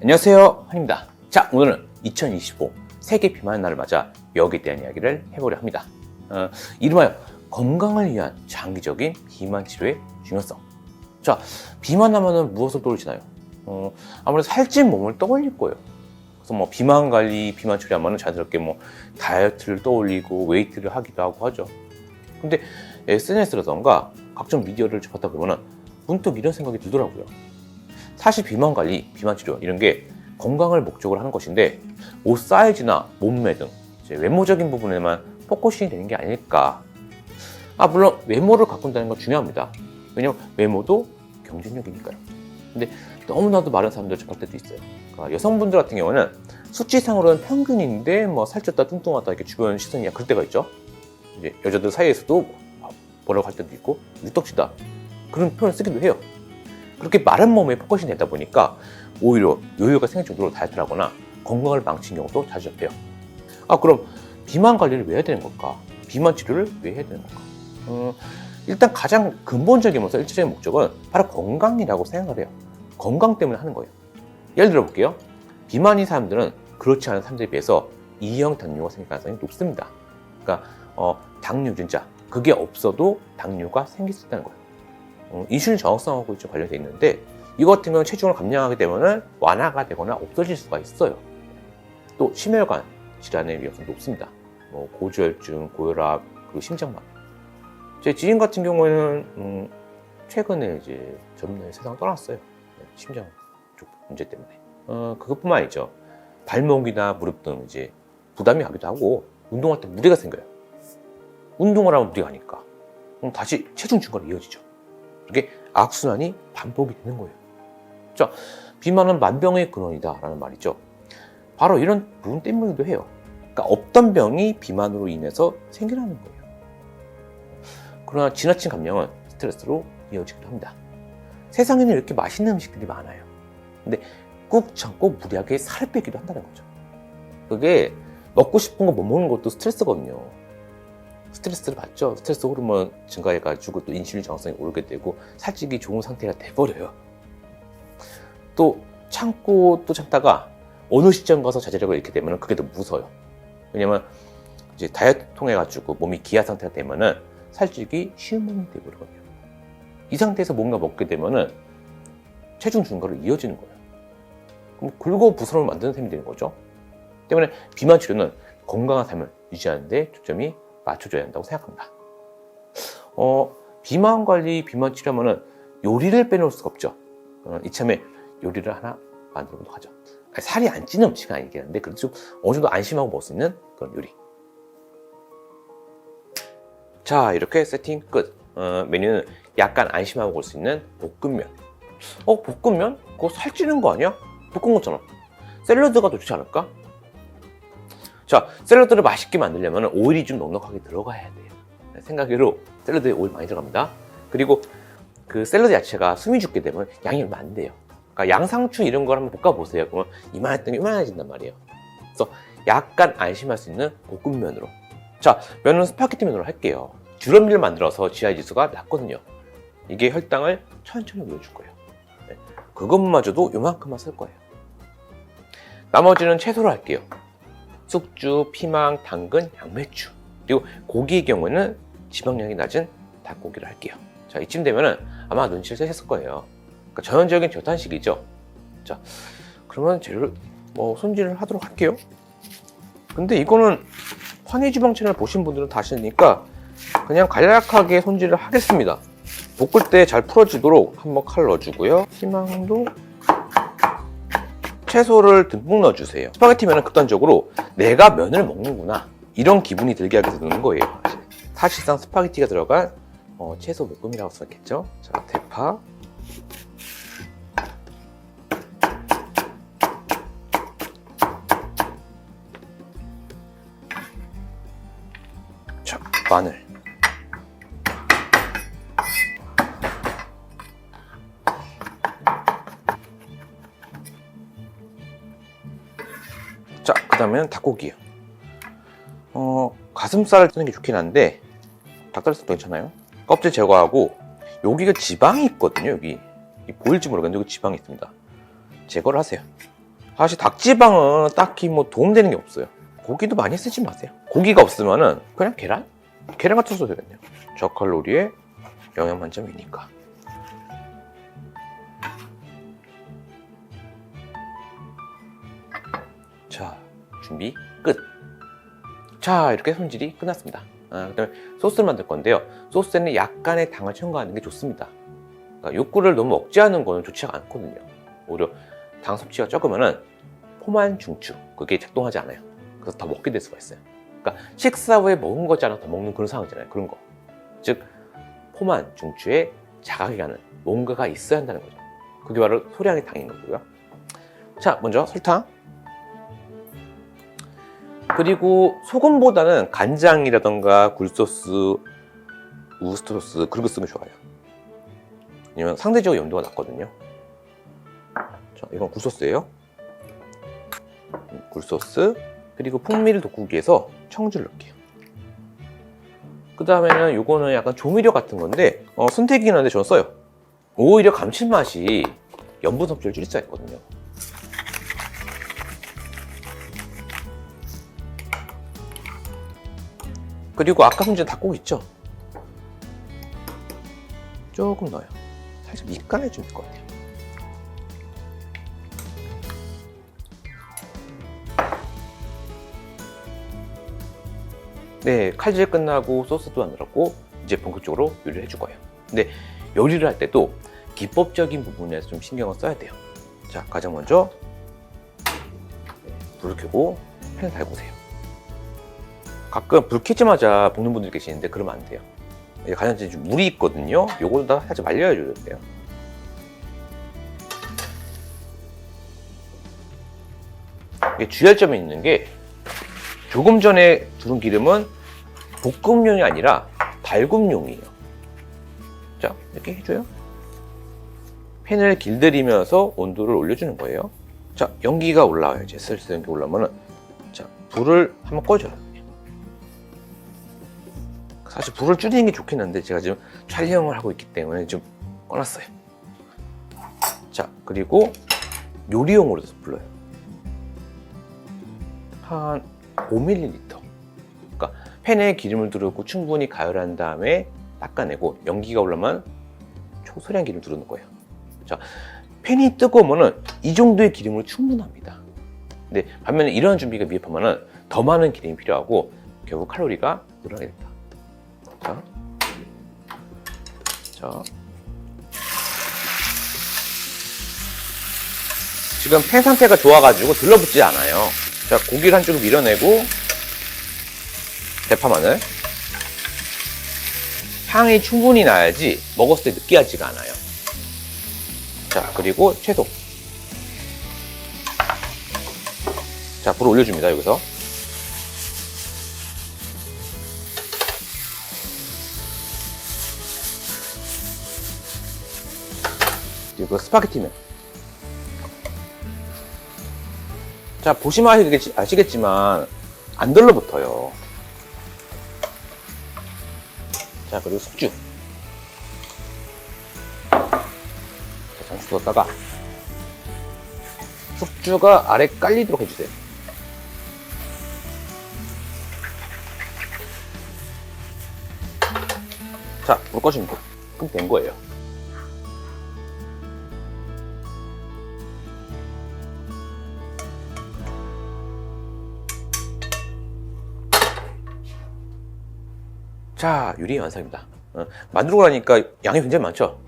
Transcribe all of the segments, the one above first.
안녕하세요. 환입니다. 자 오늘은 2025 세계 비만의 날을 맞아 여기에 대한 이야기를 해보려 합니다. 어, 이름하여 건강을 위한 장기적인 비만 치료의 중요성. 자 비만 하면 무엇을 떠올리시나요? 어, 아무래도 살찐 몸을 떠올릴 거예요. 그래서 뭐 비만 관리, 비만 치료하면 자연스럽게 뭐 다이어트를 떠올리고 웨이트를 하기도 하고 하죠. 근데 SNS라던가 각종 미디어를 접하다 보면은 문득 이런 생각이 들더라고요 사실 비만 관리, 비만 치료 이런 게 건강을 목적으로 하는 것인데 옷 사이즈나 몸매 등 외모적인 부분에만 포커싱이 되는 게 아닐까. 아 물론 외모를 가꾼다는 건 중요합니다. 왜냐면 외모도 경쟁력이니까요. 근데 너무나도 많은 사람들 접할 때도 있어요. 그러니까 여성분들 같은 경우는 수치상으로는 평균인데 뭐 살쪘다 뚱뚱하다 이렇게 주변 시선이 약할 때가 있죠. 이제 여자들 사이에서도 뭐라고 할 때도 있고 유떡지다 그런 표현을 쓰기도 해요. 그렇게 마른 몸에 포커싱이 되다 보니까 오히려 요요가 생길 정도로 다이어트를 하거나 건강을 망친 경우도 자주 접해요. 아, 그럼 비만 관리를 왜 해야 되는 걸까? 비만 치료를 왜 해야 되는 걸까? 음, 일단 가장 근본적이면서 일차적인 목적은 바로 건강이라고 생각을 해요. 건강 때문에 하는 거예요. 예를 들어 볼게요. 비만인 사람들은 그렇지 않은 사람들에 비해서 이형 당뇨가 생길 가능성이 높습니다. 그러니까 어, 당뇨 유전자 그게 없어도 당뇨가 생길 수 있다는 거예요. 어, 인슐린 저항성하고 좀 관련돼 있는데 이거 같은 경우는 체중을 감량하게 되면 완화가 되거나 없어질 수가 있어요. 또 심혈관 질환의 위험성도 높습니다. 뭐 고지혈증, 고혈압, 그리고 심장마비. 제 지인 같은 경우에는 음, 최근에 이제 젊은 세상 떠났어요. 네, 심장 쪽 문제 때문에. 어, 그것뿐만 아니죠. 발목이나 무릎 등 이제 부담이 가기도 하고 운동할 때 무리가 생겨요. 운동을 하면 무리가 가니까. 그럼 다시 체중 증가로 이어지죠. 이게 악순환이 반복이 되는 거예요. 자, 비만은 만병의 근원이다라는 말이죠. 바로 이런 부분 때문이기도 해요. 그러니까 없던 병이 비만으로 인해서 생겨나는 거예요. 그러나 지나친 감량은 스트레스로 이어지기도 합니다. 세상에는 이렇게 맛있는 음식들이 많아요. 근데 꾹 참고 무리하게 살을 빼기도 한다는 거죠. 그게 먹고 싶은 거 못 먹는 것도 스트레스거든요. 스트레스를 받죠. 스트레스 호르몬 증가해가지고 또 인슐린 저항성이 오르게 되고 살찌기 좋은 상태가 돼버려요. 또 참고 또 참다가 어느 시점 가서 자제력을 잃게 되면 그게 더 무서워요. 왜냐면 이제 다이어트 통해 가지고 몸이 기아 상태가 되면은 살찌기 쉬운 몸이 되버리거든요. 이 상태에서 뭔가 먹게 되면은 체중 증가로 이어지는 거예요. 그럼 굵고 부스럼을 만드는 셈이 되는 거죠. 때문에 비만 치료는 건강한 삶을 유지하는 데 초점이 맞춰줘야 한다고 생각합니다. 어, 비만 관리, 비만 치료하면은 요리를 빼놓을 수가 없죠. 어, 이참에 요리를 하나 만들어 보도록 하죠. 아니, 살이 안 찌는 음식은 아니긴 한데 그래도 좀 어느 정도 안심하고 먹을 수 있는 그런 요리. 자 이렇게 세팅 끝. 어, 메뉴는 약간 안심하고 먹을 수 있는 볶음면. 어 볶음면? 그거 살찌는 거 아니야? 볶은 거잖아. 샐러드가 더 좋지 않을까? 자 샐러드를 맛있게 만들려면 오일이 좀 넉넉하게 들어가야 돼요. 생각외로 샐러드에 오일 많이 들어갑니다. 그리고 그 샐러드 야채가 숨이 죽게 되면 양이 얼마 안 돼요. 그러니까 양상추 이런 걸 한번 볶아보세요. 그러면 이만했던 게 이만해진단 말이에요. 그래서 약간 안심할 수 있는 볶음면으로. 자, 면은 스파게티 면으로 할게요. 주름미를 만들어서 GI 지수가 낮거든요. 이게 혈당을 천천히 올려줄 거예요. 네. 그것마저도 요만큼만 쓸 거예요. 나머지는 채소로 할게요. 숙주, 피망, 당근, 양배추. 그리고 고기의 경우에는 지방량이 낮은 닭고기를 할게요. 자, 이쯤 되면은 아마 눈치를 채셨을 거예요. 그러니까 전형적인 저탄식이죠. 자, 그러면 재료를 뭐 손질을 하도록 할게요. 근데 이거는 환희지방 채널 보신 분들은 다 아시니까 그냥 간략하게 손질을 하겠습니다. 볶을 때 잘 풀어지도록 한번 칼 넣어주고요. 희망도 채소를 듬뿍 넣어주세요. 스파게티면은 극단적으로 내가 면을 먹는구나 이런 기분이 들게 하게 되는 거예요. 사실상 스파게티가 들어간 어, 채소 볶음이라고 써있겠죠. 자, 대파, 다음에는 닭고기요. 어, 가슴살을 쓰는 게 좋긴 한데, 닭다리살도 괜찮아요. 껍질 제거하고, 여기가 지방이 있거든요, 여기. 이 보일지 모르겠는데, 여기 지방이 있습니다. 제거를 하세요. 사실 닭지방은 딱히 뭐 도움되는 게 없어요. 고기도 많이 쓰지 마세요. 고기가 없으면은 그냥 계란? 계란 같은 되겠네요. 저칼로리에 영양 만점이니까. 준비 끝. 자, 이렇게 손질이 끝났습니다. 아, 그 다음에 소스를 만들 건데요. 소스에는 약간의 당을 첨가하는 게 좋습니다. 그러니까 욕구를 너무 억제하는 거는 좋지가 않거든요. 오히려 당 섭취가 적으면은 포만 중추 그게 작동하지 않아요. 그래서 더 먹게 될 수가 있어요. 그러니까 식사 후에 먹은 거지 않아 더 먹는 그런 상황이잖아요. 그런 거. 즉 포만 중추에 자각이 가는 뭔가가 있어야 한다는 거죠. 그게 바로 소량의 당인 거고요. 자, 먼저 설탕. 그리고 소금보다는 간장이라던가 굴소스, 우스터 소스 그런 거 쓰면 좋아요. 왜냐면 상대적으로 염도가 낮거든요. 자, 이건 굴소스예요. 음, 굴소스 그리고 풍미를 돋구기 위해서 청주를 넣을게요. 그 다음에는 요거는 약간 조미료 같은 건데 어, 선택이긴 한데 저는 써요. 오히려 감칠맛이 염분 섭취를 줄일 수가 있거든요. 그리고 아까 손질 닭고기 있죠? 조금 넣어요. 살짝 밑간해 주면 될것 같아요. 네, 칼질 끝나고 소스도 만들었고 이제 본격적으로 요리를 해줄 거예요. 근데 요리를 할 때도 기법적인 부분에서 좀 신경을 써야 돼요. 자, 가장 먼저 불을 켜고 팬을 달구세요. 가끔 불 켜자마자 볶는 분들 계시는데 그러면 안 돼요. 가장자리 좀 물이 있거든요. 요걸 다 살짝 말려줘야 돼요. 이게 주의할 점이 있는 게 조금 전에 두른 기름은 볶음용이 아니라 달굼용이에요. 자, 이렇게 해줘요. 팬을 길들이면서 온도를 올려주는 거예요. 자, 연기가 올라와요. 이제 슬슬 연기 올라오면은 자, 불을 한번 꺼줘요. 사실 불을 줄이는 게 좋긴 한데 제가 지금 촬영을 하고 있기 때문에 좀 꺼놨어요. 자, 그리고 요리용으로 불러요. 한 5ml. 그러니까 팬에 기름을 두르고 충분히 가열한 다음에 닦아내고 연기가 올라면 초소량 기름 두르는 거예요. 자, 팬이 뜨거우면은 이 정도의 기름으로 충분합니다. 근데 반면에 이런 준비가 미흡하면은 더 많은 기름이 필요하고 결국 칼로리가 늘어나게 됩니다. 자. 지금 팬 상태가 좋아가지고 들러붙지 않아요. 자, 고기를 한쪽으로 밀어내고 대파 마늘 향이 충분히 나야지 먹었을 때 느끼하지가 않아요. 자, 그리고 채소. 자, 불을 올려줍니다, 여기서. 그리고 스파게티면. 자, 보시면 아시겠지- 아시겠지만, 안 들러붙어요. 자, 그리고 숙주. 자, 잠시 두었다가, 숙주가 아래 깔리도록 해주세요. 자, 불 꺼주면 그럼 된 거예요. 자, 요리 완성입니다. 어, 만들고 나니까 양이 굉장히 많죠?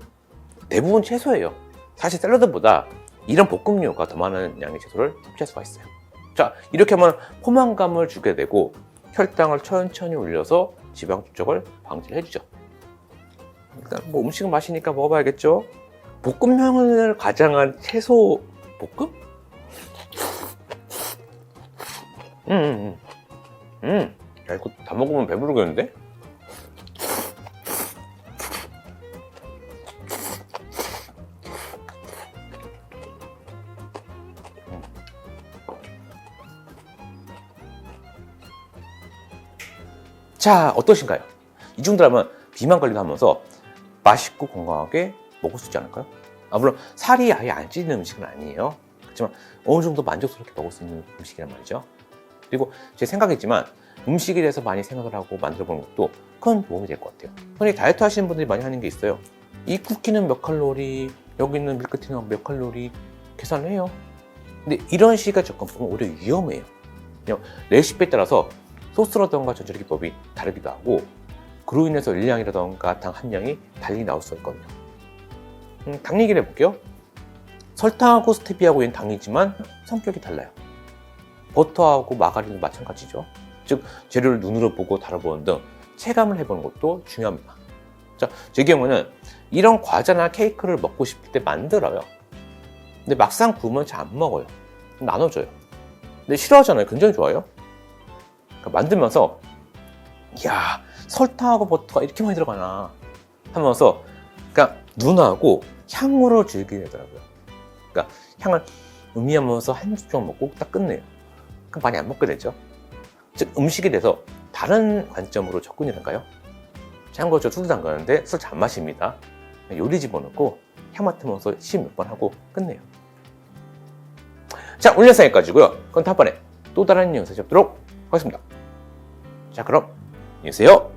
대부분 채소예요. 사실 샐러드보다 이런 볶음류가 더 많은 양의 채소를 섭취할 수가 있어요. 자, 이렇게 하면 포만감을 주게 되고 혈당을 천천히 올려서 지방 축적을 방지를 해주죠. 일단 뭐 음식은 맛이니까 먹어봐야겠죠? 볶음면을 가장한 채소 볶음? 음, 음, 음. 음. 야, 이거 다 먹으면 배부르겠는데? 자, 어떠신가요? 이 정도라면 비만 관리도 하면서 맛있고 건강하게 먹을 수 있지 않을까요? 아, 물론 살이 아예 안 찌는 음식은 아니에요. 그렇지만 어느 정도 만족스럽게 먹을 수 있는 음식이란 말이죠. 그리고 제 생각이지만 음식에 대해서 많이 생각을 하고 만들어 보는 것도 큰 도움이 될 것 같아요. 흔히 다이어트 하시는 분들이 많이 하는 게 있어요. 이 쿠키는 몇 칼로리, 여기 있는 밀크티는 몇 칼로리 계산을 해요. 근데 이런 식의 접근법은 오히려 위험해요. 그냥 레시피에 따라서 소스라던가 전자레 기법이 다르기도 하고 그로 인해서 일량이라던가 당 함량이 달리 나올 수가 있거든요. 음, 당 얘기를 해볼게요. 설탕하고 스테비아하고는 당이지만 성격이 달라요. 버터하고 마가린도 마찬가지죠. 즉 재료를 눈으로 보고 다뤄보는 등 체감을 해보는 것도 중요합니다. 자, 제 경우는 이런 과자나 케이크를 먹고 싶을 때 만들어요. 근데 막상 구우면 잘 안 먹어요. 나눠줘요. 근데 싫어하잖아요. 굉장히 좋아요. 그러니까 만들면서 이야 설탕하고 버터가 이렇게 많이 들어가나 하면서 그러니까 눈하고 향으로 즐기게 되더라고요. 그러니까 향을 음미하면서 한 숟가락 먹고 딱 끝내요. 그럼 많이 안 먹게 되죠. 즉 음식에 대해서 다른 관점으로 접근이랄까요? 참고로 저 술도 안 가는데 술 잘 마십니다. 요리 집어넣고 향 맡으면서 시몇 번 하고 끝내요. 자, 오늘 영상 여기까지고요. 그럼 다음번에 또 다른 영상 잡도록 하겠습니다. 자, 그럼 안녕히 계세요.